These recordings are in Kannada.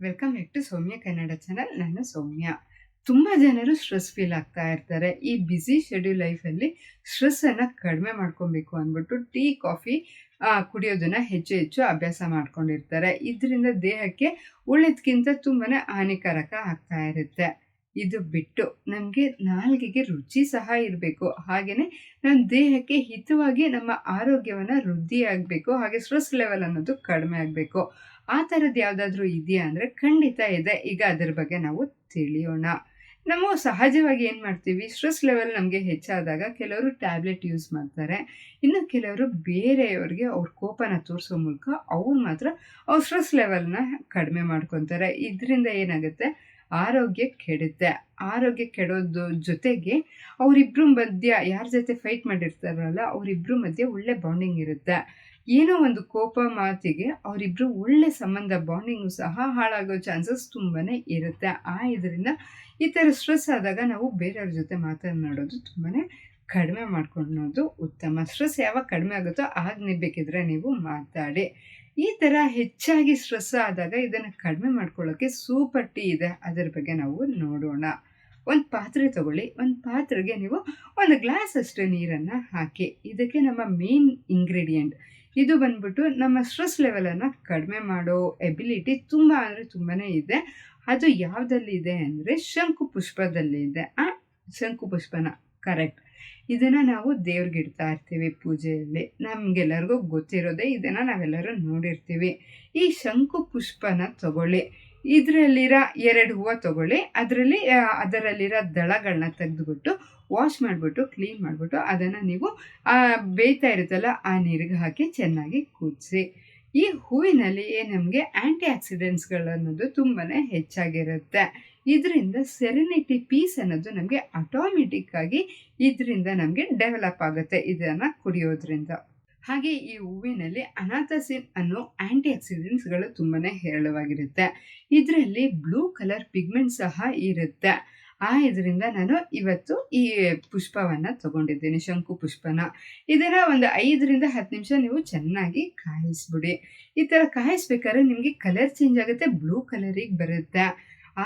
Welcome back to Soumya Kannada channel ನಾನು ಸೌಮ್ಯ. ತುಂಬ ಜನರು ಸ್ಟ್ರೆಸ್ ಫೀಲ್ ಆಗ್ತಾ ಇರ್ತಾರೆ. ಈ ಬ್ಯುಸಿ ಶೆಡ್ಯೂಲ್ ಲೈಫಲ್ಲಿ ಸ್ಟ್ರೆಸ್ಸನ್ನು ಕಡಿಮೆ ಮಾಡ್ಕೊಬೇಕು ಅಂದ್ಬಿಟ್ಟು ಟೀ ಕಾಫಿ ಕುಡಿಯೋದನ್ನು ಹೆಚ್ಚು ಹೆಚ್ಚು ಅಭ್ಯಾಸ ಮಾಡ್ಕೊಂಡಿರ್ತಾರೆ. ಇದರಿಂದ ದೇಹಕ್ಕೆ ಒಳ್ಳೆದಕ್ಕಿಂತ ತುಂಬಾ ಹಾನಿಕಾರಕ ಆಗ್ತಾ ಇರುತ್ತೆ. ಇದು ಬಿಟ್ಟು ನಮಗೆ ನಾಲ್ಗೆಗೆ ರುಚಿ ಸಹ ಇರಬೇಕು. ಹಾಗೆಯೇ ನಮ್ಮ ದೇಹಕ್ಕೆ ಹಿತವಾಗಿ ನಮ್ಮ ಆರೋಗ್ಯವನ್ನು ವೃದ್ಧಿಯಾಗಬೇಕು. ಹಾಗೆ ಸ್ಟ್ರೆಸ್ ಲೆವೆಲ್ ಅನ್ನೋದು ಕಡಿಮೆ ಆಗಬೇಕು. ಆ ಥರದ್ದು ಯಾವುದಾದ್ರೂ ಇದೆಯಾ ಅಂದರೆ ಖಂಡಿತ ಇದೆ. ಈಗ ಅದರ ಬಗ್ಗೆ ನಾವು ತಿಳಿಯೋಣ. ನಾವು ಸಹಜವಾಗಿ ಏನು ಮಾಡ್ತೀವಿ, ಸ್ಟ್ರೆಸ್ ಲೆವೆಲ್ ನಮಗೆ ಹೆಚ್ಚಾದಾಗ ಕೆಲವರು ಟ್ಯಾಬ್ಲೆಟ್ ಯೂಸ್ ಮಾಡ್ತಾರೆ. ಇನ್ನು ಕೆಲವರು ಬೇರೆಯವ್ರಿಗೆ ಅವ್ರ ಕೋಪನ ತೋರಿಸೋ ಮೂಲಕ ಅವ್ರು ಮಾತ್ರ ಅವ್ರ ಸ್ಟ್ರೆಸ್ ಲೆವೆಲ್ನ ಕಡಿಮೆ ಮಾಡ್ಕೊತಾರೆ. ಇದರಿಂದ ಏನಾಗುತ್ತೆ ಆರೋಗ್ಯ ಕೆಡುತ್ತೆ. ಆರೋಗ್ಯ ಕೆಡೋದು ಜೊತೆಗೆ ಅವರಿಬ್ಬರ ಮಧ್ಯ ಯಾರ ಜೊತೆ ಫೈಟ್ ಮಾಡಿರ್ತಾರಲ್ಲ ಅವರಿಬ್ಬರ ಮಧ್ಯೆ ಒಳ್ಳೆ ಬಾಂಡಿಂಗ್ ಇರುತ್ತೆ. ಏನೋ ಒಂದು ಕೋಪ ಮಾತಿಗೆ ಅವರಿಬ್ಬರು ಒಳ್ಳೆ ಸಂಬಂಧ ಬಾಂಡಿಂಗು ಸಹ ಹಾಳಾಗೋ ಚಾನ್ಸಸ್ ತುಂಬಾ ಇರುತ್ತೆ. ಆ ಇದರಿಂದ ಈ ಥರ ಸ್ಟ್ರೆಸ್ ಆದಾಗ ನಾವು ಬೇರೆಯವ್ರ ಜೊತೆ ಮಾತನಾಡೋದು ತುಂಬಾ ಕಡಿಮೆ ಮಾಡ್ಕೊಳ್ಳೋದು ಉತ್ತಮ. ಸ್ಟ್ರೆಸ್ ಯಾವಾಗ ಕಡಿಮೆ ಆಗುತ್ತೋ, ಆಗ ನೀವು ನೀವು ಮಾತಾಡಿ. ಈ ಥರ ಹೆಚ್ಚಾಗಿ ಸ್ಟ್ರೆಸ್ ಆದಾಗ ಇದನ್ನು ಕಡಿಮೆ ಮಾಡ್ಕೊಳ್ಳೋಕ್ಕೆ ಸೂಪರ್ ಟೀ ಇದೆ. ಅದರ ಬಗ್ಗೆ ನಾವು ನೋಡೋಣ. ಒಂದು ಪಾತ್ರೆ ತಗೊಳ್ಳಿ. ಒಂದು ಪಾತ್ರೆಗೆ ನೀವು ಒಂದು ಗ್ಲಾಸ್ ಅಷ್ಟು ನೀರನ್ನು ಹಾಕಿ. ಇದಕ್ಕೆ ನಮ್ಮ ಮೇನ್ ಇಂಗ್ರೀಡಿಯೆಂಟ್ ಇದು ಬಂದ್ಬಿಟ್ಟು ನಮ್ಮ ಸ್ಟ್ರೆಸ್ ಲೆವೆಲನ್ನು ಕಡಿಮೆ ಮಾಡೋ ಎಬಿಲಿಟಿ ತುಂಬ ಅಂದರೆ ತುಂಬಾ ಇದೆ. ಅದು ಯಾವುದಲ್ಲಿ ಇದೆ ಅಂದರೆ ಶಂಕು ಪುಷ್ಪದಲ್ಲಿ ಇದೆ ಆ ಶಂಕು ಪುಷ್ಪನ ಕರೆಕ್ಟ್ ಇದನ್ನು ನಾವು ದೇವ್ರಿಗೆ ಇಡ್ತಾ ಇರ್ತೀವಿ ಪೂಜೆಯಲ್ಲಿ. ನಮಗೆಲ್ಲರಿಗೂ ಗೊತ್ತಿರೋದೇ ಇದನ್ನು ನಾವೆಲ್ಲರೂ ನೋಡಿರ್ತೀವಿ. ಈ ಶಂಕು ಪುಷ್ಪನ ತಗೊಳ್ಳಿ. ಇದರಲ್ಲಿರೋ ಎರಡು ಹೂವು ತಗೊಳ್ಳಿ. ಅದರಲ್ಲಿ ಅದರಲ್ಲಿರೋ ದಳಗಳನ್ನ ತೆಗೆದುಬಿಟ್ಟು ವಾಶ್ ಮಾಡಿಬಿಟ್ಟು ಕ್ಲೀನ್ ಮಾಡಿಬಿಟ್ಟು ಅದನ್ನು ನೀವು ಬೇಯ್ತಾ ಇರುತ್ತಲ್ಲ ಆ ನೀರಿಗೆ ಹಾಕಿ ಚೆನ್ನಾಗಿ ಕುದಿಸಿ. ಈ ಹೂವಿನಲ್ಲಿ ನಮಗೆ ಆ್ಯಂಟಿ ಆಕ್ಸಿಡೆಂಟ್ಸ್ಗಳನ್ನೋದು ತುಂಬಾ ಹೆಚ್ಚಾಗಿರುತ್ತೆ. ಇದರಿಂದ ಸೆರೆನಿಟಿ ಪೀಸ್ ಅನ್ನೋದು ನಮಗೆ ಆಟೋಮೆಟಿಕ್ ಆಗಿ ಇದರಿಂದ ನಮಗೆ ಡೆವಲಪ್ ಆಗುತ್ತೆ ಇದನ್ನು ಕುಡಿಯೋದ್ರಿಂದ. ಹಾಗೆ ಈ ಹೂವಿನಲ್ಲಿ ಅನಾಥಸಿನ್ ಅನ್ನೋ ಆಂಟಿ ಆಕ್ಸಿಡೆಂಟ್ಸ್ಗಳು ತುಂಬಾ ಹೇರಳವಾಗಿರುತ್ತೆ. ಇದರಲ್ಲಿ ಬ್ಲೂ ಕಲರ್ ಪಿಗ್ಮೆಂಟ್ ಸಹ ಇರುತ್ತೆ. ಆ ಇದರಿಂದ ನಾನು ಇವತ್ತು ಈ ಪುಷ್ಪವನ್ನು ತಗೊಂಡಿದ್ದೀನಿ, ಶಂಕು ಪುಷ್ಪನ. ಇದರ ಒಂದು ಐದರಿಂದ ಹತ್ತು ನಿಮಿಷ ನೀವು ಚೆನ್ನಾಗಿ ಕಾಯಿಸ್ಬಿಡಿ. ಈ ಥರ ಕಾಯಿಸ್ಬೇಕಾದ್ರೆ ನಿಮಗೆ ಕಲರ್ ಚೇಂಜ್ ಆಗುತ್ತೆ ಬ್ಲೂ ಕಲರಿಗೆ ಬರುತ್ತೆ.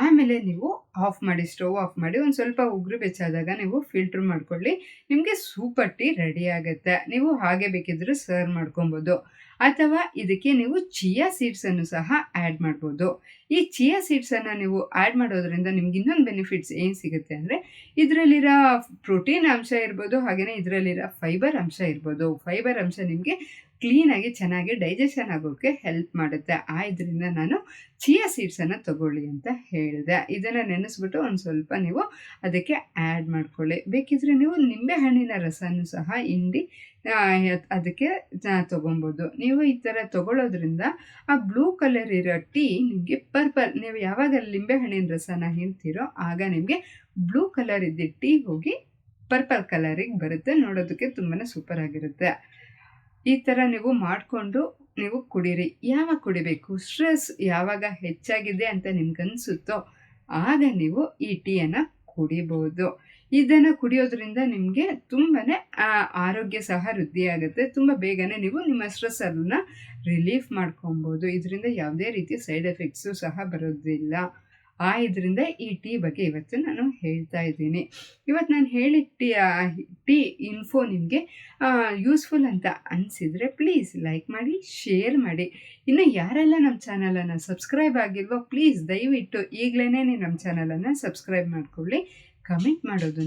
ಆಮೇಲೆ ನೀವು ಆಫ್ ಮಾಡಿ ಸ್ಟವ್ ಆಫ್ ಮಾಡಿ ಒಂದು ಸ್ವಲ್ಪ ಉಗುರು ಬೆಚ್ಚಾದಾಗ ನೀವು ಫಿಲ್ಟ್ರ್ ಮಾಡ್ಕೊಳ್ಳಿ. ನಿಮಗೆ ಸೂಪರ್ ಟೀ ರೆಡಿ ಆಗುತ್ತೆ. ನೀವು ಹಾಗೆ ಬೇಕಿದ್ರೆ ಸರ್ವ್ ಮಾಡ್ಕೊಬೋದು. ಅಥವಾ ಇದಕ್ಕೆ ನೀವು ಚಿಯಾ ಸೀಡ್ಸನ್ನು ಸಹ ಆ್ಯಡ್ ಮಾಡ್ಬೋದು. ಈ ಚಿಯಾ ಸೀಡ್ಸನ್ನು ನೀವು ಆ್ಯಡ್ ಮಾಡೋದ್ರಿಂದ ನಿಮ್ಗೆ ಇನ್ನೊಂದು ಬೆನಿಫಿಟ್ಸ್ ಏನು ಸಿಗುತ್ತೆ ಅಂದರೆ, ಇದರಲ್ಲಿರೋ ಪ್ರೋಟೀನ್ ಅಂಶ ಇರ್ಬೋದು ಹಾಗೆಯೇ ಇದರಲ್ಲಿರೋ ಫೈಬರ್ ಅಂಶ ಇರ್ಬೋದು. ಫೈಬರ್ ಅಂಶ ನಿಮಗೆ ಕ್ಲೀನಾಗಿ ಚೆನ್ನಾಗಿ ಡೈಜೆಷನ್ ಆಗೋಕ್ಕೆ ಹೆಲ್ಪ್ ಮಾಡುತ್ತೆ. ಆ ಇದರಿಂದ ನಾನು ಚಿಯಾ ಸೀಡ್ಸನ್ನು ತಗೊಳ್ಳಿ ಅಂತ ಹೇಳಿದೆ. ಇದನ್ನು ನೆನೆಸ್ಬಿಟ್ಟು ಒಂದು ಸ್ವಲ್ಪ ನೀವು ಅದಕ್ಕೆ ಆ್ಯಡ್ ಮಾಡ್ಕೊಳ್ಳಿ. ಬೇಕಿದ್ರೆ ನೀವು ನಿಂಬೆ ಹಣ್ಣಿನ ರಸನೂ ಸಹ ಹಿಂಡಿ ಅದಕ್ಕೆ ತೊಗೊಬೋದು ನೀವು ಈ ಥರ ತೊಗೊಳ್ಳೋದ್ರಿಂದ ಆ ಬ್ಲೂ ಕಲರ್ ಇರೋ ಟೀ ನಿಮಗೆ ಪರ್ಪಲ್ ನೀವು ಯಾವಾಗ ಲಿಂಬೆ ಹಣ್ಣಿನ ರಸನ ಹಿಂಡ್ತೀರೋ ಆಗ ನಿಮಗೆ ಬ್ಲೂ ಕಲರ್ ಇದ್ದ ಟೀ ಹೋಗಿ ಪರ್ಪಲ್ ಕಲರಿಗೆ ಬರುತ್ತೆ. ನೋಡೋದಕ್ಕೆ ತುಂಬಾ ಸೂಪರ್ ಆಗಿರುತ್ತೆ. ಈ ಥರ ನೀವು ಮಾಡಿಕೊಂಡು ನೀವು ಕುಡೀರಿ. ಯಾವಾಗ ಕುಡಿಬೇಕು? ಸ್ಟ್ರೆಸ್ ಯಾವಾಗ ಹೆಚ್ಚಾಗಿದೆ ಅಂತ ನಿಮ್ಗನ್ಸುತ್ತೋ ಆಗ ನೀವು ಈ ಟೀಯನ್ನು ಕುಡಿಬೋದು. ಇದನ್ನು ಕುಡಿಯೋದ್ರಿಂದ ನಿಮಗೆ ತುಂಬಾ ಆರೋಗ್ಯ ಸಹ ವೃದ್ಧಿಯಾಗುತ್ತೆ. ತುಂಬ ಬೇಗನೆ ನೀವು ನಿಮ್ಮ ಸ್ಟ್ರೆಸ್ ಅನ್ನು ರಿಲೀಫ್ ಮಾಡ್ಕೊಬೋದು. ಇದರಿಂದ ಯಾವುದೇ ರೀತಿ ಸೈಡ್ ಎಫೆಕ್ಟ್ಸು ಸಹ ಬರೋದಿಲ್ಲ. ಆ, ಇದರಿಂದ ಈ ಟೀ ಬಗ್ಗೆ ಇವತ್ತು ನಾನು ಹೇಳ್ತಾ ಇದ್ದೀನಿ. ಇವತ್ತು ನಾನು ಹೇಳಿದ ಟೀ ಟೀ ಇನ್ಫೋ ನಿಮಗೆ ಯೂಸ್ಫುಲ್ ಅಂತ ಅನಿಸಿದರೆ ಪ್ಲೀಸ್ ಲೈಕ್ ಮಾಡಿ ಶೇರ್ ಮಾಡಿ. ಇನ್ನು ಯಾರೆಲ್ಲ ನಮ್ಮ ಚಾನಲನ್ನು ಸಬ್ಸ್ಕ್ರೈಬ್ ಆಗಿಲ್ವೋ ಪ್ಲೀಸ್ ದಯವಿಟ್ಟು ಈಗಲೇ ನಮ್ಮ ಚಾನಲನ್ನು ಸಬ್ಸ್ಕ್ರೈಬ್ ಮಾಡಿಕೊಳ್ಳಿ. ಕಮೆಂಟ್ ಮಾಡೋದು